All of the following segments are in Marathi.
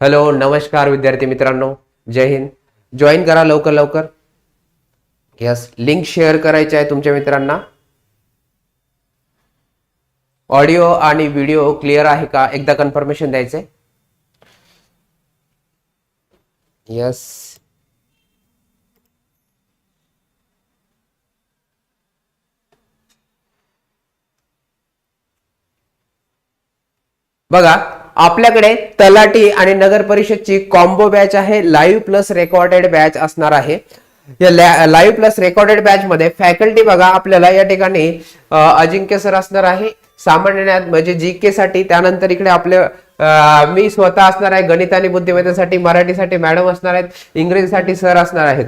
हॅलो नमस्कार विद्यार्थी मित्रांनो. जय हिंद. जॉईन करा लवकर लवकर. यस लिंक शेअर करायची आहे तुमच्या मित्रांना. ऑडिओ आणि व्हिडिओ क्लिअर आहे का? एकदा कन्फर्मेशन द्यायचंय. यस बघा आपल्याकडे तलाटी आणि नगर परिषदची कॉम्बो बॅच आहे. लाईव्ह प्लस रेकॉर्डेड बॅच असणार आहे. या लाईव्ह प्लस रेकॉर्डेड बॅच मध्ये फॅकल्टी बघा आपल्याला या ठिकाणी अजिंक्य सर असणार आहे. सामान्य ज्ञान म्हणजे जी के साठी त्यानंतर इकडे आपले मी स्वतः असणार आहे. गणित आणि बुद्धिमत्तेसाठी मराठीसाठी मॅडम असणार आहेत. इंग्रजीसाठी सर असणार आहेत.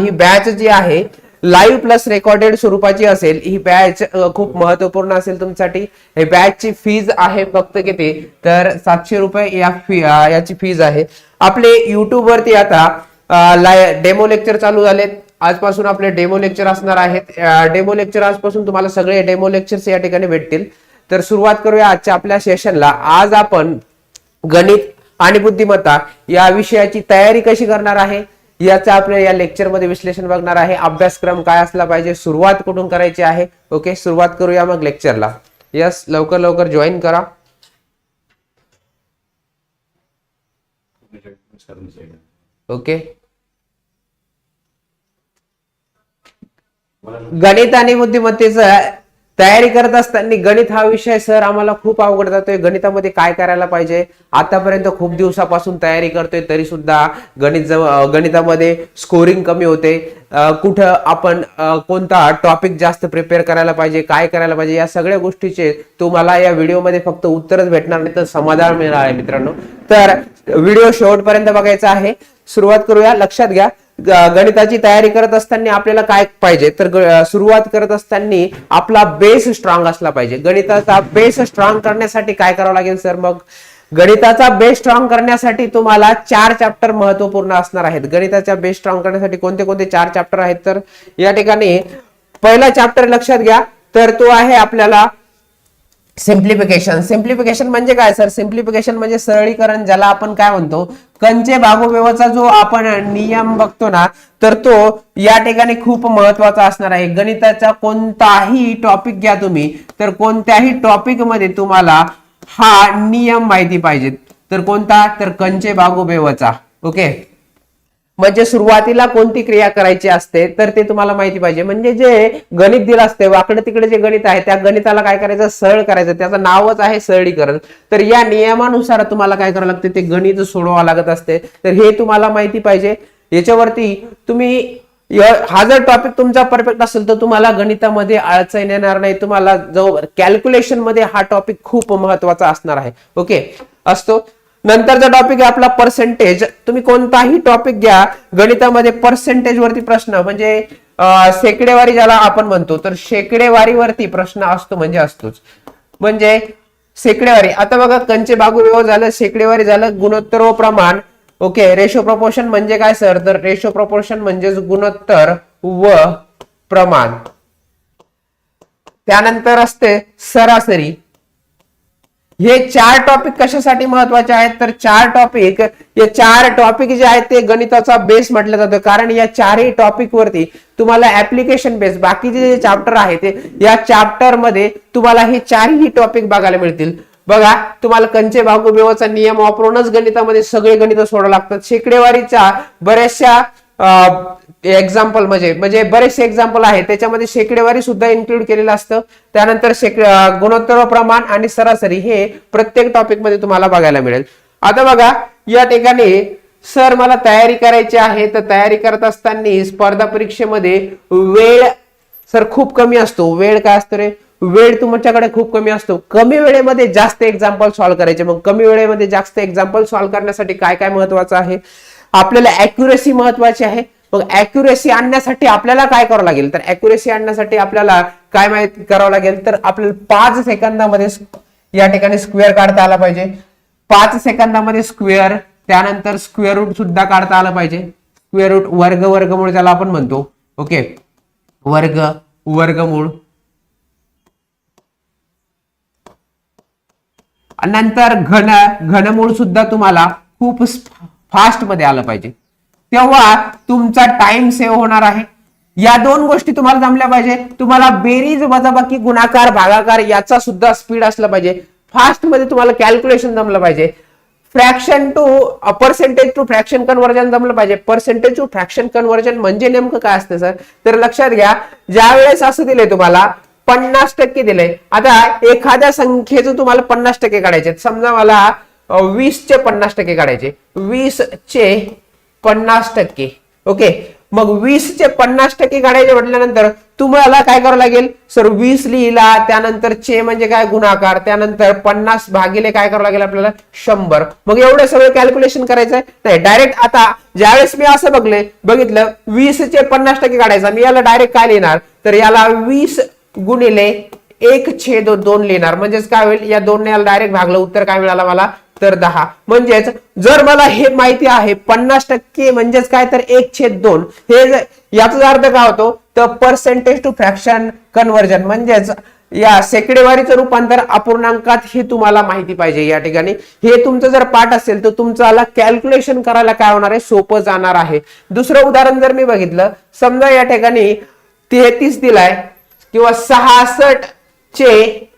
ही बॅच जी आहे लाईव्ह प्लस रेकॉर्डेड स्वरूपाची असेल ही बॅच खूप महत्त्वपूर्ण असेल तुमच्यासाठी. हे बॅचची फीज आहे फक्त किती? तर सातशे रुपये या फी याची फीज आहे. आपले युट्यूब वरती आता डेमो लेक्चर चालू झालेत. आजपासून आपले डेमो लेक्चर असणार आहेत. डेमो लेक्चर आजपासून तुम्हाला सगळे डेमो लेक्चर्स या ठिकाणी भेटतील. तर सुरुवात करूया आजच्या आपल्या सेशनला. आज आपण गणित आणि बुद्धिमत्ता या विषयाची तयारी कशी करणार आहे? याचं आपल्या या लेक्चरमध्ये विश्लेषण बघणार आहे. अभ्यासक्रम काय असला पाहिजे सुरुवात कुठून करायची आहे? ओके सुरुवात करूया मग लेक्चरला यस लवकर लवकर जॉईन करा. ओके. गणित आणि बुद्धिमत्तेचं तयारी करत असताना गणित हा विषय सर आम्हाला खूप अवघड जातोय. गणितामध्ये काय करायला पाहिजे? आतापर्यंत खूप दिवसापासून तयारी करतोय तरी सुद्धा गणित गणितामध्ये स्कोरिंग कमी होते. कुठं आपण कोणता टॉपिक जास्त प्रिपेअर करायला पाहिजे काय करायला पाहिजे या सगळ्या गोष्टीचे तुम्हाला या व्हिडिओमध्ये फक्त उत्तरच भेटणार नाही तर समाधान मिळणार आहे मित्रांनो. तर व्हिडिओ शेवटपर्यंत बघायचा आहे. सुरुवात करूया लक्षात घ्या. गणिताची तयारी करत असताना आपल्याला काय पाहिजे? तर सुरुवात करत असताना आपला बेस स्ट्रॉंग असला पाहिजे. गणिताचा बेस स्ट्रॉंग करण्यासाठी काय करावं लागेल सर मग गणिताचा बेस स्ट्रॉंग करण्यासाठी तुम्हाला चार चॅप्टर महत्त्वपूर्ण असणार आहेत. गणिताचा बेस स्ट्रॉंग करण्यासाठी कोणते कोणते चार चॅप्टर आहेत? तर या ठिकाणी पहिला चॅप्टर लक्षात घ्या. तर तो आहे आपल्याला सिम्प्लिफिकेशन सिम्प्लिफिकेशन म्हणजे काय सर सिम्प्लिफिकेशन म्हणजे सरळीकरण ज्याला आपण काय म्हणतो कंचे बागोबेवाचा जो आपण नियम बघतो ना तर तो या ठिकाणी खूप महत्त्वाचा असणार आहे. गणिताचा कोणताही टॉपिक घ्या तुम्ही तर कोणत्याही टॉपिकमध्ये तुम्हाला हा नियम माहिती पाहिजे तर कोणता? तर कंचे बागोबेवाचा ओके म्हणजे सुरुवातीला कोणती क्रिया करायची असते तर ते तुम्हाला माहिती पाहिजे. म्हणजे जे गणित दिलं असते वाकडे तिकडे जे गणित आहे त्या गणिताला काय करायचं? सरळ करायचं. त्याचं नावच आहे सरळीकरण. तर या नियमानुसार तुम्हाला काय करावं लागते? ते गणित सोडवावं लागत असते. तर हे तुम्हाला माहिती पाहिजे. याच्यावरती तुम्ही हा जर टॉपिक तुमचा परफेक्ट असेल तर तुम्हाला गणितामध्ये अडचण येणार नाही. तुम्हाला जो कॅल्क्युलेशनमध्ये हा टॉपिक खूप महत्त्वाचा असणार आहे. ओके असतो? नंतरचा टॉपिक आहे आपला पर्सेंटेज तुम्ही कोणताही टॉपिक घ्या गणितामध्ये पर्सेंटेज वरती प्रश्न म्हणजे शेकडेवारी ज्याला आपण म्हणतो तर शेकडेवारीवरती प्रश्न असतो म्हणजे असतोच. म्हणजे शेकडेवारी. आता बघा कंचे बागू झालं शेकडेवारी झालं गुणोत्तर व प्रमाण. ओके रेशो प्रपोर्शन म्हणजे काय सर तर रेशो प्रपोर्शन म्हणजेच गुणोत्तर व प्रमाण. त्यानंतर असते सरासरी. हे चार टॉपिक कशासाठी महत्त्वाचे आहेत? तर चार टॉपिक हे चार टॉपिक जे आहेत ते गणिताचा बेस म्हटलं जातं. कारण या चारही टॉपिक वरती तुम्हाला ऍप्लिकेशन बेस बाकीचे जे चॅप्टर आहे ते या चॅप्टरमध्ये तुम्हाला हे चारही टॉपिक बघायला मिळतील. बघा तुम्हाला कंचे भागुबेवाचा नियम वापरूनच गणितामध्ये सगळे गणित सोडावं लागतात. शेकडेवारीच्या बऱ्याचशा एक्झाम्पल म्हणजे म्हणजे बरेचसे एक्झाम्पल आहे त्याच्यामध्ये शेकडेवारी सुद्धा इन्क्लूड केलेलं असतं. त्यानंतर शेक गुणोत्तर प्रमाण आणि सरासरी हे प्रत्येक टॉपिकमध्ये तुम्हाला बघायला मिळेल. आता बघा या ठिकाणी सर मला तयारी करायची आहे. तर तयारी करत असताना स्पर्धा परीक्षेमध्ये वेळ सर खूप कमी असतो. वेळ काय असतो रे? वेळ तुमच्याकडे खूप कमी असतो. कमी वेळेमध्ये जास्त एक्झाम्पल सॉल्व्ह करायचे. मग कमी वेळेमध्ये जास्त एक्झाम्पल सॉल्व्ह करण्यासाठी काय काय महत्वाचं आहे? आपल्याला अॅक्युरेसी महत्वाची आहे. मग अॅक्युरेसी आणण्यासाठी आपल्याला काय करावं लागेल? तर अॅक्युरेसी आणण्यासाठी आपल्याला काय माहीत करावं लागेल? तर आपल्याला पाच सेकंदामध्ये या ठिकाणी स्क्वेअर काढता आला पाहिजे. पाच सेकंदामध्ये स्क्वेअर त्यानंतर स्क्वेअर रूट सुद्धा काढता आलं पाहिजे. स्क्वेअर रूट वर्ग वर्गमूळ ज्याला आपण म्हणतो. ओके वर्ग वर्गमूळ. नंतर घन घनमूळ सुद्धा तुम्हाला खूप फास्टमध्ये आलं पाहिजे. तेव्हा तुमचा टाइम सेव्ह होणार आहे. या दोन गोष्टी तुम्हाला जमल्या पाहिजे. तुम्हाला बेरीज वजाबाकी गुणाकार भागाकार याचा सुद्धा स्पीड असला पाहिजे. फास्टमध्ये तुम्हाला कॅल्क्युलेशन जमलं पाहिजे. Fraction to percentage to fraction conversion जमलं पाहिजे. पर्सेंटेज टू फ्रॅक्शन कन्व्हर्जन म्हणजे नेमकं काय असतं सर तर लक्षात घ्या ज्या वेळेस असं दिलंय तुम्हाला पन्नास टक्के दिले आता एखाद्या संख्येचं तुम्हाला पन्नास टक्के काढायचे समजा मला वीसचे पन्नास टक्के काढायचे. वीस चे पन्नास टक्के. ओके? मग वीसचे पन्नास टक्के काढायचे म्हटल्यानंतर तुम्हाला काय करावं लागेल? सर वीस लिहिला त्यानंतर चे म्हणजे काय? गुणाकार. त्यानंतर पन्नास भागिले काय करावं लागेल आपल्याला? शंभर. मग एवढं सगळं कॅल्क्युलेशन करायचंय? नाही डायरेक्ट आता ज्यावेळेस मी असं बघले बघितलं वीसचे पन्नास टक्के काढायचा. मी याला डायरेक्ट काय लिहिणार? तर याला वीस गुणिले एक छेद दोन लिहिणार. म्हणजेच काय होईल? या दोन याला डायरेक्ट भागलं. उत्तर काय मिळालं मला? तर दहा. म्हणजेच जर मला हे माहिती आहे पन्नास टक्के म्हणजेच काय तर एक छेद दोन. हे याचा अर्थ काय होतो? तर पर्सेंटेज टू फ्रॅक्शन कन्व्हर्जन म्हणजेच या सेकडेवारीचं रूपांतर अपूर्णांकात हे तुम्हाला माहिती पाहिजे या ठिकाणी. हे तुमचं जर पाठ असेल तर तुमचं कॅल्क्युलेशन करायला काय होणार आहे? सोपं जाणार आहे. दुसरं उदाहरण जर मी बघितलं समजा या ठिकाणी तेहतीस दिलाय किंवा सहासष्ट चे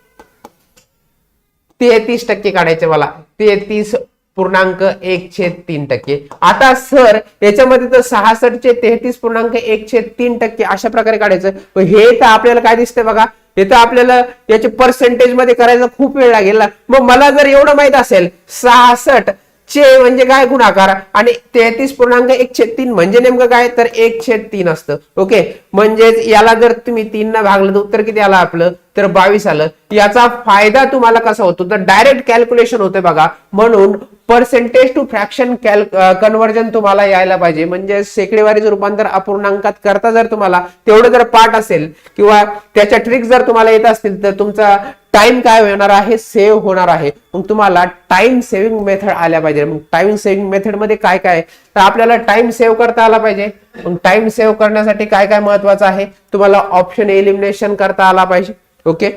तेहतीस टक्के काढायचे मला. तेहतीस पूर्णांक एक छेद तीन टक्के. आता सर याच्यामध्ये तर सहासष्ट चे तेहतीस पूर्णांक एक छेद तीन टक्के अशा प्रकारे काढायचं. हे तर आपल्याला काय दिसतंय बघा? हे तर आपल्याला याचे पर्सेंटेजमध्ये करायचं खूप वेळ लागेल ना. मग मला जर एवढं माहीत असेल सहासष्ट चे म्हणजे काय गुणाकार? आणि तेहतीस पूर्णांक एक छेद तीन म्हणजे नेमकं काय? तर एक छेद तीन असतं. ओके? म्हणजेच याला जर तुम्ही तीन न भागलं तर उत्तर किती आलं आपलं? तर बावीस आलं. याचा फायदा तुम्हाला कसा होतो? तर डायरेक्ट कॅल्क्युलेशन होते बघा. म्हणून percentage to fraction cal conversion तुम्हाला यायला पाहिजे. म्हणजे सेकडेवारीचं रूपांतर अपूर्णांकात करता जर तुम्हाला तेवढं जर पाठ असेल किंवा त्याच्या ट्रिक जर तुम्हाला येत असतील तर तुमचा टाइम काय होणार आहे? सेव्ह होणार आहे. मग तुम्हाला टाइम सेव्हिंग मेथड आल्या पाहिजे. मग टाइम सेव्हिंग मेथडमध्ये काय काय तर आपल्याला टाइम सेव्ह करता आला पाहिजे. मग टाइम सेव्ह करण्यासाठी काय काय महत्वाचं आहे? तुम्हाला ऑप्शन एलिमिनेशन करता आला पाहिजे. ओके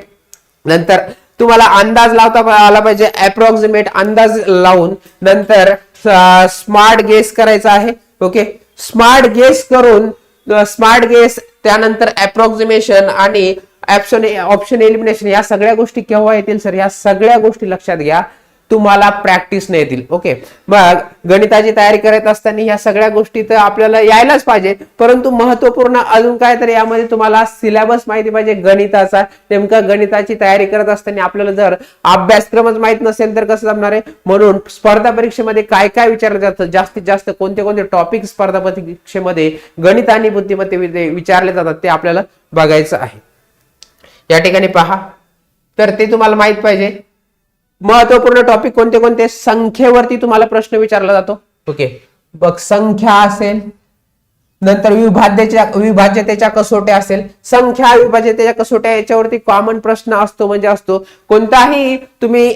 नंतर तुम्हाला अंदाज लावता आला पाहिजे. अप्रॉक्सिमेट अंदाज लावून नंतर स्मार्ट गेस करायचा आहे. ओके स्मार्ट गेस करून स्मार्ट गेस त्यानंतर अप्रॉक्सिमेशन आणि ऑप्शन ऑप्शन एलिमिनेशन या सगळ्या गोष्टी केव्हा येतील सर या सगळ्या गोष्टी लक्षात घ्या. तुम्हाला प्रॅक्टिस येतील ओके मग गणिताची तयारी करत असताना ह्या सगळ्या गोष्टी तर आपल्याला यायलाच पाहिजे परंतु महत्त्वपूर्ण अजून काय तर यामध्ये तुम्हाला सिलेबस माहिती पाहिजे गणिताचा. नेमका गणिताची तयारी करत असताना आपल्याला जर अभ्यासक्रमच माहीत नसेल तर कसं जमणार आहे? म्हणून स्पर्धा परीक्षेमध्ये काय काय विचारलं जातं? जास्तीत जास्त कोणते कोणते टॉपिक स्पर्धा परीक्षेमध्ये गणित आणि बुद्धिमत्ते विचारले जातात ते आपल्याला बघायचं आहे. या ठिकाणी पहा. तर ते तुम्हाला माहीत पाहिजे. महत्त्वपूर्ण टॉपिक कोणते कोणते? संख्येवरती तुम्हाला प्रश्न विचारला जातो. ओके बघ संख्या असेल नंतर विभाज्यच्या विभाज्यतेच्या कसोट्या असेल संख्या विभाज्यतेच्या कसोट्या याच्यावरती कॉमन प्रश्न असतो म्हणजे असतो कोणताही तुम्ही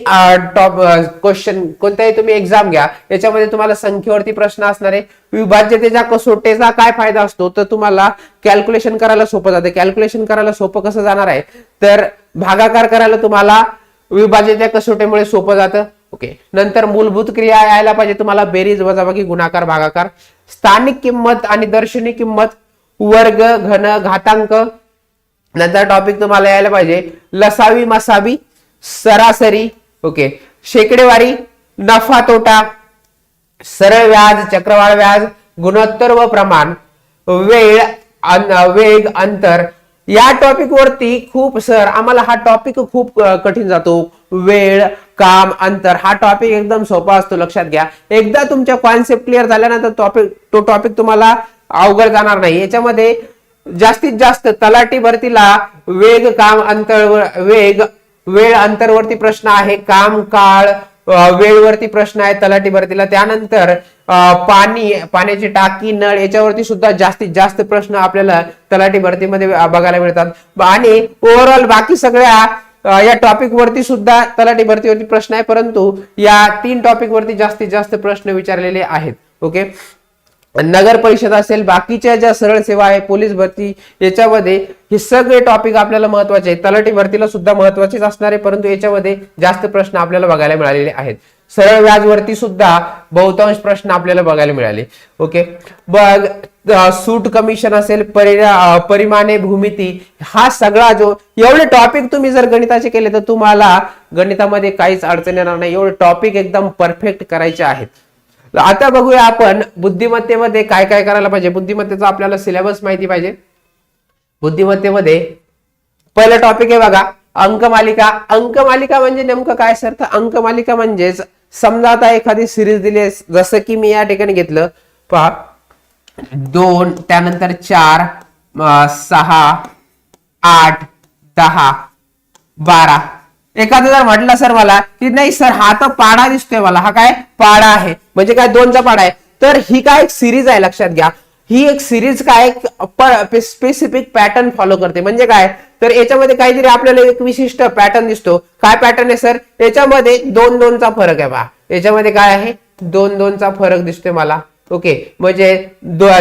टॉप क्वेश्चन कोणताही तुम्ही एक्झाम घ्या याच्यामध्ये तुम्हाला संख्येवरती प्रश्न असणार आहे. विभाज्यतेच्या कसोटेचा काय फायदा असतो? तर तुम्हाला कॅल्क्युलेशन करायला सोपं जाते. कॅल्क्युलेशन करायला सोपं कसं जाणार आहे? तर भागाकार करायला तुम्हाला विभाज्यतेच्या कसोटीमुळे सोपं जातं. ओके नंतर मूलभूत क्रिया यायला पाहिजे तुम्हाला बेरीज वजाबाकी गुणाकार भागाकार. स्थानिक किंमत आणि दर्शनी किंमत वर्ग घन घातांक. नंतर टॉपिक तुम्हाला यायला पाहिजे. लसावी मसावी सरासरी. ओके शेकडेवारी नफा तोटा. सरळ व्याज चक्रवाढ व्याज गुणोत्तर व प्रमाण. वेळ अन- वेग अंतर. या टॉपिक वरती खूप सर आम्हाला हा टॉपिक खूप कठीण जातो. वेळ काम अंतर हा टॉपिक एकदम सोपा असतो लक्षात घ्या. एकदा तुमच्या कॉन्सेप्ट क्लिअर झाल्यानंतर टॉपिक तो टॉपिक तुम्हाला अवघड जाणार नाही. याच्यामध्ये जास्तीत जास्त तलाठी भरतीला वेग काम अंतर वेग वेळ अंतरवरती प्रश्न आहे. काम काळ वेळवरती प्रश्न आहे तलाठी भरतीला त्यानंतर पाणी पाण्याची टाकी नळ याच्यावरती सुद्धा जास्तीत जास्त प्रश्न आपल्याला तलाठी भरतीमध्ये बघायला मिळतात. आणि ओव्हरऑल बाकी सगळ्या या टॉपिक वरती सुद्धा तलाठी भरतीवरती प्रश्न आहे परंतु या तीन टॉपिक वरती जास्तीत जास्त प्रश्न विचारलेले आहेत. ओके? नगर परिषद असेल बाकीच्या ज्या सरळ सेवा आहे पोलीस भरती याच्यामध्ये हे सगळे टॉपिक आपल्याला महत्त्वाचे आहेत. तलाठी भरतीला सुद्धा महत्वाचेच असणार आहे परंतु याच्यामध्ये जास्त प्रश्न आपल्याला बघायला मिळालेले आहेत. सरळ व्याजवरती सुद्धा बहुतांश प्रश्न आपल्याला बघायला मिळाले. ओके बघ सूट कमिशन असेल परिणा परिमाणे भूमिती हा सगळा जो एवढे टॉपिक तुम्ही जर गणिताचे केले तर तुम्हाला गणितामध्ये काहीच अडचण येणार नाही. एवढे टॉपिक एकदम परफेक्ट करायचे आहेत. आता बघूया आपण बुद्धिमत्तेमध्ये काय काय करायला पाहिजे. बुद्धिमत्तेचा आपल्याला सिलेबस माहिती पाहिजे. बुद्धिमत्तेमध्ये पहिलं टॉपिक आहे बघा अंकमालिका. अंकमालिका म्हणजे नेमकं काय सर तर अंकमालिका म्हणजेच समजा आता एखादी सिरीज दिली आहे, जसं की मी या ठिकाणी घेतलं. पहा. दोन त्यानंतर चार सहा आठ दहा बारा. एखादं जर म्हटलं सर मला की नाही सर हा तर पाडा दिसतोय मला हा काय पाडा आहे. म्हणजे काय दोनचा पाडा आहे. तर ही काय एक सिरीज आहे लक्षात घ्या. ही एक सिरीज काय स्पेसिफिक पॅटर्न फॉलो करते. म्हणजे काय? तर याच्यामध्ये काहीतरी आपल्याला एक विशिष्ट पॅटर्न दिसतो. काय पॅटर्न आहे सर? याच्यामध्ये दोन दोनचा फरक आहे बा. याच्यामध्ये काय आहे? दोन दोनचा फरक दिसतोय मला. ओके. म्हणजे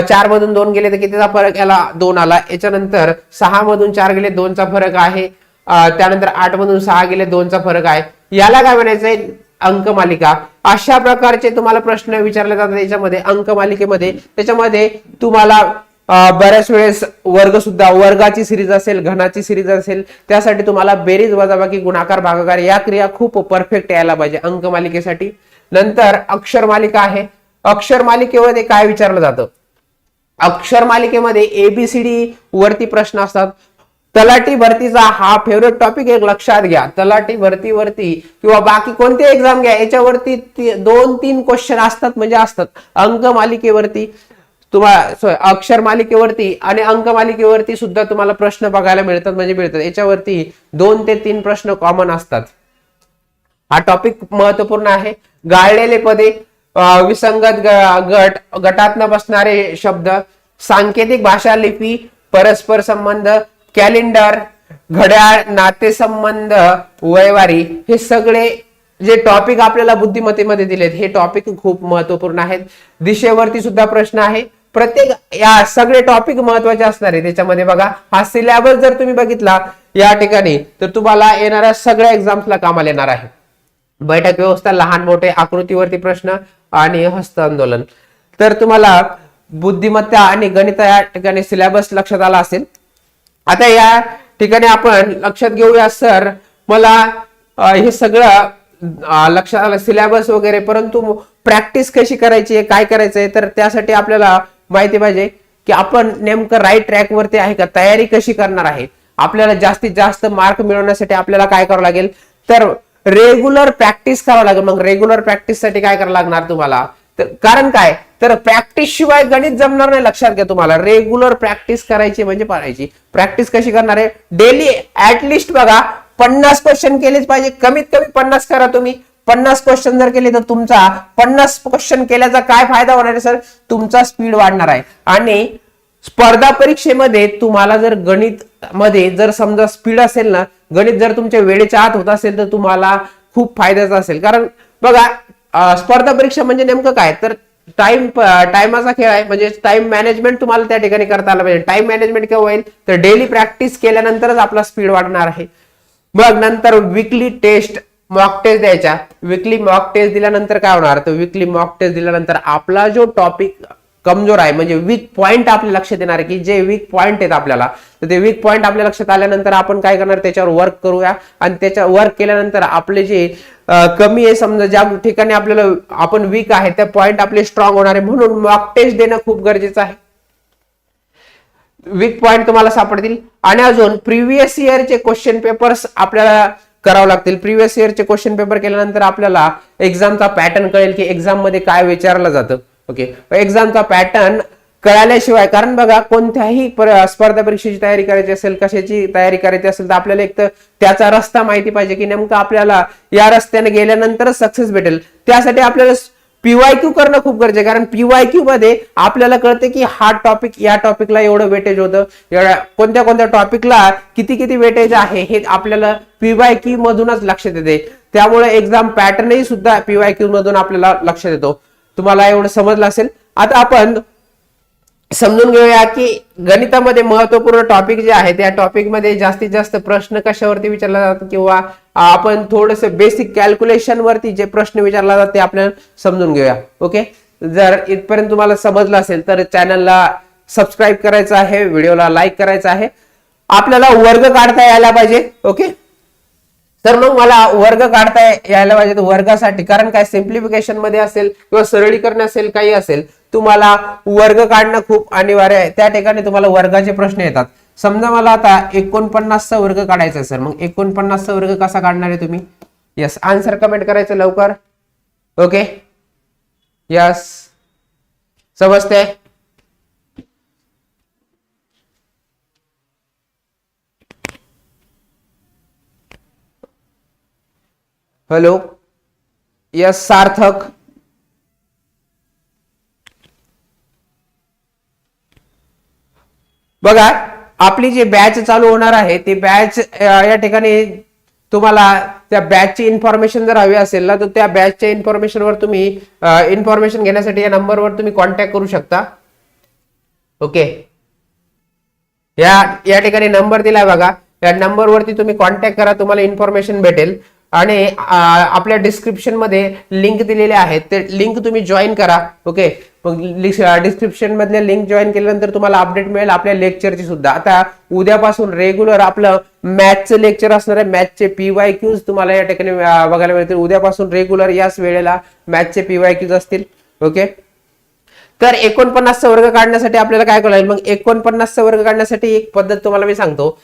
चार मधून दोन गेले तर कितीचा फरक याला दोन आला? याच्यानंतर सहा मधून चार गेले दोनचा फरक आहे. त्यानंतर आठ मधून सहा गेले दोनचा फरक आहे. याला काय म्हणायचंय? अंकमालिका. अशा प्रकारचे तुम्हाला प्रश्न विचारले जातात याच्यामध्ये अंकमालिकेमध्ये. त्याच्यामध्ये तुम्हाला बऱ्याच वेळेस वर्ग सुद्धा वर्गाची सिरीज असेल घनाची सिरीज असेल त्यासाठी तुम्हाला बेरीज वजाबाकी गुणाकार भागाकार या क्रिया खूप परफेक्ट यायला पाहिजे अंक मालिकेसाठी नंतर अक्षर मालिका आहे. अक्षर मालिकेमध्ये काय विचारलं जातं? अक्षर मालिकेमध्ये एबीसीडी वरती प्रश्न असतात. तलाठी भरतीचा हा फेवरेट टॉपिक एक लक्षात घ्या. तलाठी भरतीवरती किंवा बाकी कोणते एक्झाम घ्या याच्यावरती दोन तीन क्वेश्चन असतात म्हणजे असतात. अंक मालिकेवरती तुम्हाला अक्षर मालिकेवरती आणि अंक मालिकेवरती सुद्धा तुम्हाला प्रश्न बघायला मिळतात म्हणजे मिळतात. याच्यावरती दोन ते तीन प्रश्न कॉमन असतात. हा टॉपिक महत्त्वपूर्ण आहे. गाळलेले पदे विसंगत गट गटातनं बसणारे शब्द सांकेतिक भाषा लिपी परस्पर संबंध कॅलेंडर घड्याळ नातेसंबंध वयवारी हे सगळे जे टॉपिक आपल्याला बुद्धिमत्तेमध्ये दिलेत हे टॉपिक खूप महत्त्वपूर्ण आहेत. दिशेवरती सुद्धा प्रश्न आहे. प्रत्येक या सगळे टॉपिक महत्त्वाचे असणार आहे. त्याच्यामध्ये बघा हा सिलेबस जर तुम्ही बघितला या ठिकाणी तर तुम्हाला येणाऱ्या सगळ्या एक्झाम्सला कामाला येणार आहे. बैठक व्यवस्था लहान मोठे आकृतीवरती प्रश्न आणि हस्त आंदोलन. तर तुम्हाला बुद्धिमत्ता आणि गणित या ठिकाणी सिलेबस लक्षात आला असेल. आता या ठिकाणी आपण लक्षात घेऊया सर. मला हे सगळं लक्षात आलं सिलेबस वगैरे परंतु प्रॅक्टिस कशी करायची आहे काय करायचं आहे तर त्यासाठी आपल्याला माहिती पाहिजे की आपण नेमकं राईट ट्रॅक वरती आहे का? तयारी कशी करणार आहे? आपल्याला जास्तीत जास्त मार्क मिळवण्यासाठी आपल्याला काय करावं लागेल? तर रेग्युलर प्रॅक्टिस करावं लागेल. मग रेग्युलर प्रॅक्टिससाठी काय करावं लागणार तुम्हाला? तर कारण काय? तर प्रॅक्टिस शिवाय गणित जमणार नाही लक्षात घ्या तुम्हाला. रेग्युलर प्रॅक्टिस करायची म्हणजे पाहायची प्रॅक्टिस कशी करणार आहे? डेली ऍटलिस्ट बघा पन्नास क्वेश्चन केलेच पाहिजे. कमीत कमी पन्नास करा तुम्ही. पन्नास क्वेश्चन जर केले तर तुमचा पन्नास क्वेश्चन केल्याचा काय फायदा होणार आहे सर तुमचा स्पीड वाढणार आहे. आणि स्पर्धा परीक्षेमध्ये तुम्हाला जर गणित मध्ये जर समजा स्पीड असेल ना गणित जर तुमच्या वेळेच्या आत होत असेल तर तुम्हाला खूप फायद्याचा असेल. कारण बघा स्पर्धा परीक्षा म्हणजे नेमकं काय? तर टाइम टाइमाचा खेळ आहे म्हणजे टाइम मॅनेजमेंट तुम्हाला त्या ठिकाणी करता आलं पाहिजे. टाइम मॅनेजमेंट केव्हा होईल? तर डेली प्रॅक्टिस केल्यानंतरच आपला स्पीड वाढणार आहे. मग नंतर विकली टेस्ट मॉक टेस्ट द्यायच्या. विकली मॉक टेस्ट दिल्यानंतर काय होणार? तर विकली मॉक टेस्ट दिल्यानंतर आपला जो टॉपिक कमजोर आहे. म्हणजे वीक पॉईंट आपल्या लक्षात येणार आहे की जे वीक पॉईंट आहेत आपल्याला तर ते वीक पॉईंट आपल्या लक्षात आल्यानंतर आपण काय करणार? त्याच्यावर वर्क करूया. आणि त्याच्या वर्क केल्यानंतर आपले जे कमी आहे समजा ज्या ठिकाणी आपल्याला आपण वीक आहे त्या पॉईंट आपले स्ट्रॉंग होणार आहे. म्हणून मॉक टेस्ट देणं खूप गरजेचं आहे. वीक पॉईंट तुम्हाला सापडतील. आणि अजून प्रिव्हियस इयरचे क्वेश्चन पेपर्स आपल्याला करावं लागतील. प्रिव्हियस इयरचे क्वेश्चन पेपर केल्यानंतर आपल्याला एक्झामचा पॅटर्न कळेल की एक्झाममध्ये काय विचारलं जातं. ओके एक्झामचा पॅटर्न कळाल्याशिवाय कारण बघा कोणत्याही स्पर्धा परीक्षेची तयारी करायची असेल कशाची तयारी करायची असेल तर आपल्याला एक तर त्याचा रस्ता माहिती पाहिजे की नेमकं आपल्याला या रस्त्याने गेल्यानंतरच सक्सेस भेटेल. त्यासाठी आपल्याला पीवाय क्यू करणं खूप गरजेचं आहे कारण पीवायक्यू मध्ये आपल्याला कळते की हा टॉपिक या टॉपिकला एवढं वेटेज होतं. एवढ्या कोणत्या कोणत्या टॉपिकला किती किती वेटेज आहे हे आपल्याला पीवाय क्यू मधूनच लक्षात येते. त्यामुळे एक्झाम पॅटर्नही सुद्धा पीवाय क्यू मधून आपल्याला लक्षात येतो. तुम्हाला एवढं समजलं असेल. आता आपण समजून घेऊया की गणितामध्ये महत्त्वपूर्ण टॉपिक जे आहे त्या टॉपिकमध्ये जास्तीत जास्त प्रश्न कशावरती विचारला जातात किंवा आपण थोडस बेसिक कॅल्क्युलेशन वरती जे प्रश्न विचारला जातात ते आपल्याला समजून घेऊया. ओके जर इथपर्यंत तुम्हाला समजलं असेल तर चॅनलला सबस्क्राईब करायचं आहे व्हिडिओला लाईक करायचं आहे. आपल्याला वर्ग काढता यायला पाहिजे. ओके तर मग मला वर्ग काढता यायला पाहिजे वर्गासाठी. कारण काय सिम्प्लिफिकेशनमध्ये असेल किंवा सरळीकरण असेल काही असेल तुम्हाला वर्ग काढणं खूप अनिवार्य आहे. त्या ठिकाणी तुम्हाला वर्गाचे प्रश्न येतात. समजा मला आता एकोणपन्नासचा वर्ग काढायचा आहे सर. मग एकोणपन्नासचा वर्ग कसा काढणार आहे तुम्ही? यस आन्सर कमेंट करायचं लवकर. ओके यस समजते हॅलो? यस सार्थक. बघा आपली जी बॅच चालू होणार आहे ती बॅच या ठिकाणी तुम्हाला त्या बॅचची इन्फॉर्मेशन जर हवी असेल ना तर त्या बॅचच्या इन्फॉर्मेशनवर तुम्ही इन्फॉर्मेशन घेण्यासाठी या नंबरवर तुम्ही कॉन्टॅक्ट करू शकता. ओके? या या ठिकाणी नंबर दिलाय बघा. या नंबरवरती तुम्ही कॉन्टॅक्ट करा तुम्हाला इन्फॉर्मेशन भेटेल. आणि आपल्या डिस्क्रिप्शनमध्ये लिंक दिलेले आहेत. ते लिंक तुम्ही जॉईन करा ओके मग डिस्क्रिप्शन मधले लिंक जॉईन केल्यानंतर तुम्हाला अपडेट मिळेल आपल्या लेक्चरची सुद्धा. आता उद्यापासून रेग्युलर आपलं मॅथचं लेक्चर असणार आहे. मॅथचे पी वाय क्यूज तुम्हाला या ठिकाणी बघायला मिळतील. उद्यापासून रेग्युलर याच वेळेला मॅथचे पी वाय क्यूज असतील ओके तर एकोणपन्नासचा वर्ग काढण्यासाठी आपल्याला काय करायला मग एकोणपन्नासचा वर्ग काढण्यासाठी एक पद्धत तुम्हाला मी सांगतो.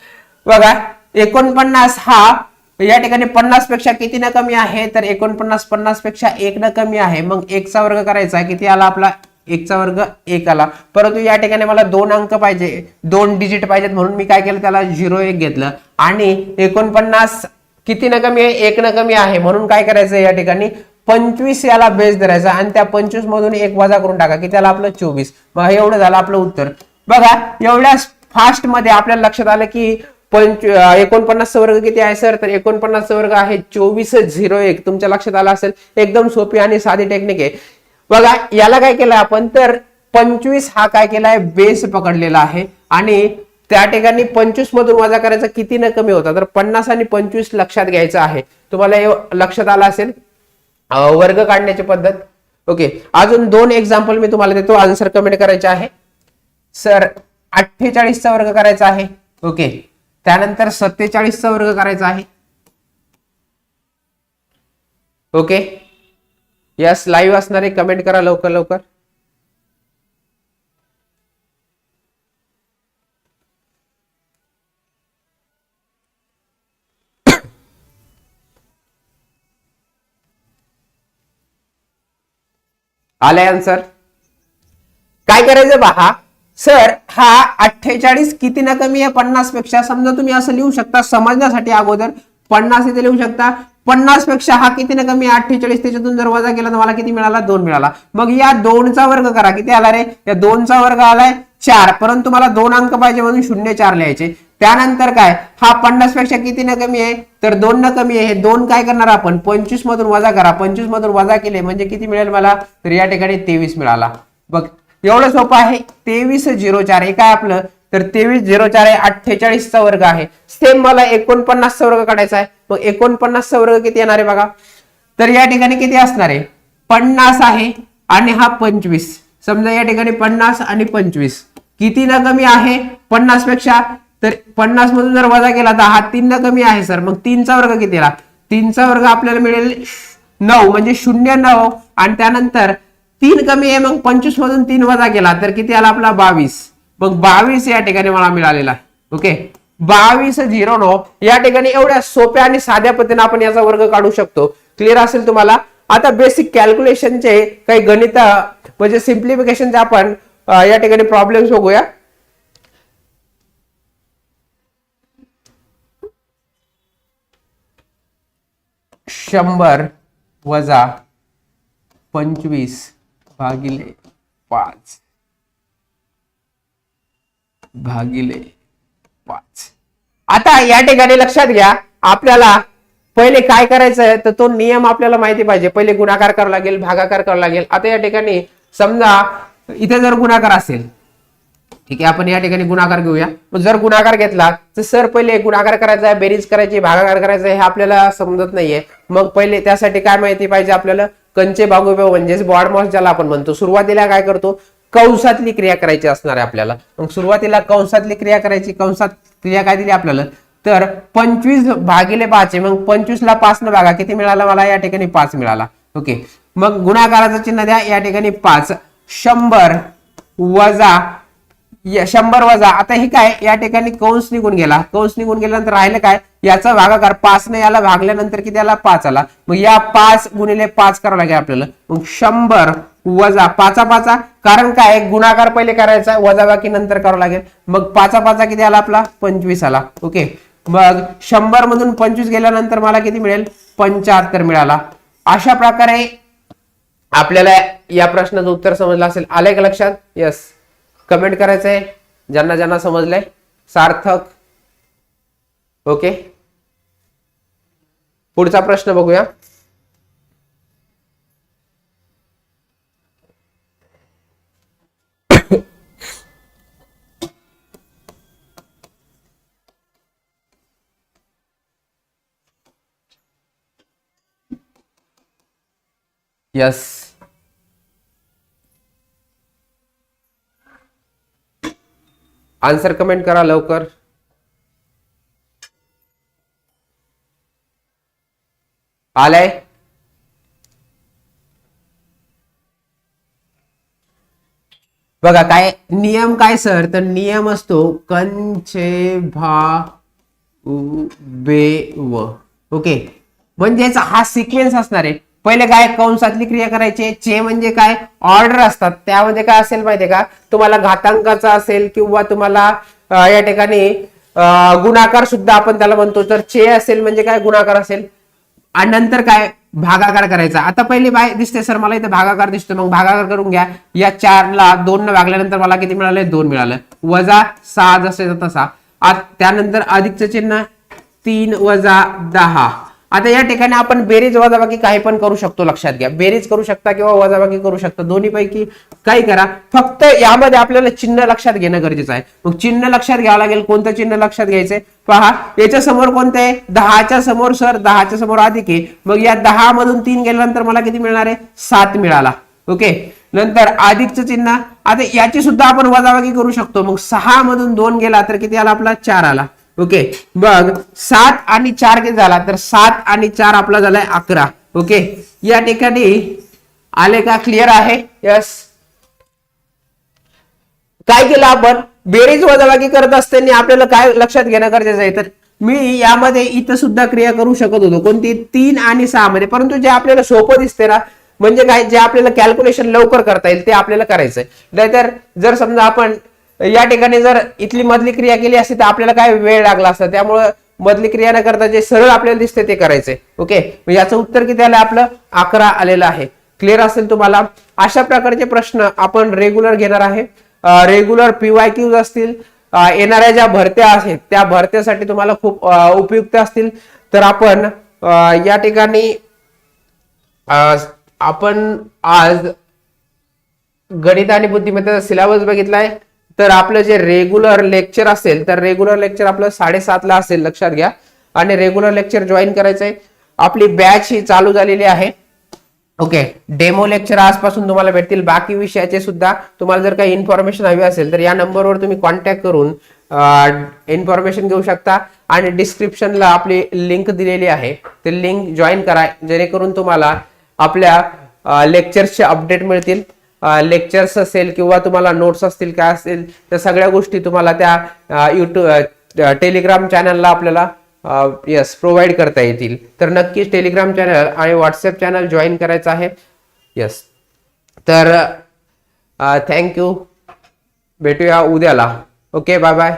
बघा एकोणपन्नास हा या ठिकाणी पन्नासपेक्षा किती न कमी आहे? तर एकोणपन्नास पन्नासपेक्षा एक न कमी आहे. मग एकचा वर्ग करायचा किती आला आपला? एकचा वर्ग एक आला. परंतु या ठिकाणी मला दोन अंक पाहिजे. दोन डिजिट पाहिजेत म्हणून मी काय केलं? त्याला झिरो एक घेतलं. आणि एकोणपन्नास किती न कमी आहे? एक न कमी आहे. म्हणून काय करायचं या ठिकाणी? पंचवीस याला बेस धरायचा आणि त्या पंचवीस मधून एक वजा करून टाका. की त्याला आपलं? चोवीस. मग एवढं झालं आपलं उत्तर. बघा एवढ्या फास्टमध्ये आपल्याला लक्षात आलं की पंच एकोणपन्नास वर्ग किती आहे सर? तर एकोणपन्नास वर्ग आहे चोवीस झिरो एक. तुमच्या लक्षात आला असेल? एकदम सोपी आणि साधी टेक्निक आहे. बघा याला काय केलं आपण? तर पंचवीस हा काय केलाय? बेस पकडलेला आहे. आणि त्या ठिकाणी पंचवीस मधून वजा करायचा किती न कमी होता? तर पन्नास आणि पंचवीस लक्षात घ्यायचं आहे. तुम्हाला हे लक्षात आलं असेल? वर्ग काढण्याची पद्धत. ओके. अजून दोन एक्झाम्पल मी तुम्हाला देतो. आन्सर कमेंट करायचे आहे. सर अठ्ठेचाळीसचा वर्ग करायचा आहे. ओके. त्यानंतर सत्तेचाळीसचा वर्ग करायचा आहे. ओके? यस लाईव्ह असणारे कमेंट करा लवकर लवकर. आलाय आन्सर काय करायचं पहा सर हा अठ्ठेचाळीस किती ना कमी आहे? पन्नासपेक्षा. समजा तुम्ही असं लिहू शकता समजण्यासाठी अगोदर पन्नास इथे लिहू शकता. पन्नासपेक्षा हा किती ना कमी अठ्ठेचाळीस त्याच्यातून जर वजा केला तर मला किती मिळाला? दोन मिळाला. मग या दोनचा वर्ग करा. किती आला रे? या दोनचा वर्ग आलाय चार. परंतु मला दोन अंक पाहिजे म्हणून शून्य चार लिहायचे. त्यानंतर काय? हा पन्नासपेक्षा किती न कमी आहे? तर दोन न कमी आहे. हे दोन काय करणार आपण? पंचवीस मधून वजा करा. पंचवीस मधून वजा केले म्हणजे किती मिळेल मला? तर या ठिकाणी तेवीस मिळाला. बघ एवढं सोपं आहे? तेवीस झिरो चार हे काय आपलं. तर तेवीस झिरो चार आहे अठ्ठेचाळीसचा वर्ग आहे. सेम मला एकोणपन्नासचा वर्ग काढायचा आहे. मग एकोणपन्नासचा वर्ग किती येणार आहे बघा? तर या ठिकाणी किती असणार आहे? पन्नास आहे आणि हा पंचवीस. समजा या ठिकाणी पन्नास आणि पंचवीस. किती न कमी आहे? पन्नासपेक्षा. तर पन्नास मधून जर वजा केला तर हा तीन न कमी आहे सर. मग तीनचा वर्ग कितीला? तीनचा वर्ग आपल्याला मिळेल नऊ म्हणजे शून्य नऊ. आणि त्यानंतर तीन कमी आहे मग पंचवीस मधून तीन वजा केला तर किती आला आपला बावीस? मग बावीस या ठिकाणी मला मिळालेला आहे ओके? बावीस झिरो नऊ या ठिकाणी एवढ्या सोप्या आणि साध्या पद्धतीने आपण याचा वर्ग काढू शकतो. क्लिअर असेल तुम्हाला? आता बेसिक कॅल्क्युलेशनचे काही गणित म्हणजे सिम्प्लिफिकेशनचे आपण या ठिकाणी प्रॉब्लेम्स बघूया. शंभर वजा पंचवीस भागिले पाच. भागिले पाच. आता या ठिकाणी लक्षात घ्या आपल्याला पहिले काय करायचं तर तो नियम आपल्याला माहिती पाहिजे. पहिले गुणाकार करावा लागेल भागाकार करावा लागेल. आता या ठिकाणी समजा इथे जर गुणाकार असेल ठीक आहे आपण या ठिकाणी गुणाकार घेऊया. जर गुणाकार घेतला तर सर पहिले गुणाकार करायचा आहे बेरीज करायची भागाकार करायचा हे आपल्याला समजत नाहीये. मग पहिले त्यासाठी काय माहिती पाहिजे आपल्याला? कंचे भागोभाग म्हणजेच बॉडमॉस ज्याला आपण म्हणतो सुरुवातीला काय करतो? कंसातली क्रिया करायची असणार आहे आपल्याला. मग सुरुवातीला कंसातली क्रिया करायची कंसात क्रिया काय दिली आपल्याला? तर पंचवीस भागिले पाच आहे. मग पंचवीस ला पाच न भागा किती मिळाला मला? या ठिकाणी पाच मिळाला. ओके. मग गुणाकाराचं चिन्ह द्या. या ठिकाणी पाच. शंभर वजा शंभर वजा. आता हे काय? या ठिकाणी कंस निघून गेला. कंस निघून गेल्यानंतर राहिलं काय? याचा भागाकार पाच ने याला भागल्यानंतर किती आला? पाच आला. मग या पाच गुणिले पाच करावं लागेल आपल्याला. मग शंभर वजा पाचा पाचा. कारण काय? गुणाकार पहिले करायचा वजा बाकी नंतर करावं लागेल. मग पाचा पाचा किती आला आपला? पंचवीस आला. ओके? मग शंभर मधून पंचवीस गेल्यानंतर मला किती मिळेल? पंच्याहत्तर मिळाला. अशा प्रकारे आपल्याला या प्रश्नाचं उत्तर समजलं असेल. आलंय का लक्षात? यस कमेंट करायचंय. ज्यांना ज्यांना समजलंय सार्थक. ओके? पुढचा प्रश्न बघूया. यस आन्सर कमेंट करा लवकर. आलाय? बघा काय नियम काय सर? तर नियम असतो कंचे भा बे व. ओके? म्हणजेच हा सिक्वेन्स असणार आहे. पहिले काय कंसातली क्रिया करायची चे म्हणजे काय ऑर्डर असतात. त्यामध्ये काय असेल माहितीये का? तुम्हाला घातांकाचा असेल किंवा तुम्हाला या ठिकाणी गुणाकार सुद्धा आपण त्याला म्हणतो. तर चे असेल म्हणजे काय गुणाकार असेल. आणि नंतर काय? भागाकार करायचा. आता पहिली बाय दिसते सर मला इथं भागाकार दिसतो. मग भागाकार करून घ्या. या चारला दोन न भागल्यानंतर मला किती मिळाले दोन मिळालं. वजा सहा जसे तसा. त्यानंतर अधिकचं चिन्ह तीन वजा दहा. आता या ठिकाणी आपण बेरीज वजाबाकी काही पण करू शकतो लक्षात घ्या. बेरीज करू शकता किंवा वजाबाकी करू शकता दोन्ही पैकी काही करा. फक्त यामध्ये आपल्याला चिन्ह लक्षात घेणं गरजेचं आहे. मग चिन्ह लक्षात घ्यावं लागेल. कोणतं चिन्ह लक्षात घ्यायचंय? पहा याच्या समोर कोणतं? आहे दहाच्या समोर सर दहाच्या समोर अधिक आहे मग या दहा मधून तीन गेल्यानंतर मला किती मिळणार आहे? सात मिळाला. ओके? नंतर अधिकचं चिन्ह. आता याची सुद्धा आपण वजाबाकी करू शकतो. मग सहा मधून दोन गेला तर किती आला आपला? चार आला. ओके. बघ सात आणि चार किती झाला? तर सात आणि चार आपला झालाय अकरा. ओके. या ठिकाणी आले का? क्लिअर आहे? यस काय केलं आपण? बेरीज वजाबाकी करत असताना आपल्याला काय लक्षात घेणं गरजेचं आहे? तर मी यामध्ये इथं सुद्धा क्रिया करू शकत होतो. कोणती? तीन आणि सहा मध्ये. परंतु जे आपल्याला सोपं दिसते ना म्हणजे काय? जे आपल्याला कॅल्क्युलेशन लवकर करता येईल ते आपल्याला करायचंय. नाहीतर जर समजा आपण या ठिकाणी जर इथली मधली क्रिया केली असती तर आपल्याला काय वेळ लागला असता? त्यामुळं मधली क्रिया न करता जे सरळ आपल्याला दिसते ते करायचंय. ओके? याचं उत्तर किती आलं? आपलं अकरा आलेलं आहे. क्लिअर असेल तुम्हाला? अशा प्रकारचे प्रश्न आपण रेग्युलर घेणार आहे. रेग्युलर पीवाय क्यूज असतील येणाऱ्या ज्या भरत्या आहेत त्या भरत्यासाठी तुम्हाला खूप उपयुक्त असतील. तर आपण या ठिकाणी आपण आज गणित आणि बुद्धिमत्तेचा सिलेबस बघितलाय. तर आपलं जे रेग्युलर लेक्चर असेल तर रेग्युलर लेक्चर आपलं साडेसातला असेल लक्षात घ्या. आणि रेग्युलर लेक्चर जॉईन करायचंय. आपली बॅच ही चालू झालेली आहे. ओके डेमो लेक्चर आजपासून तुम्हाला भेटतील. बाकी विषयाचे सुद्धा तुम्हाला जर काही इन्फॉर्मेशन हवी असेल तर या नंबरवर तुम्ही कॉन्टॅक्ट करून इन्फॉर्मेशन घेऊ शकता. आणि डिस्क्रिप्शनला आपली लिंक दिलेली आहे. ते लिंक जॉईन करा जेणेकरून तुम्हाला आपल्या लेक्चर्सचे अपडेट मिळतील. लेक्चर्स असेल किंवा तुम्हाला नोट्स असतील काय असतील त्या सगळ्या गोष्टी तुम्हाला त्या युट्यूब टेलिग्राम चॅनलला आपल्याला यस प्रोव्हाइड करता येतील. तर नक्कीच टेलिग्राम चॅनल आणि व्हॉट्सअप चॅनल जॉईन करायचं आहे. यस तर थँक्यू भेटूया उद्याला. Okay bye bye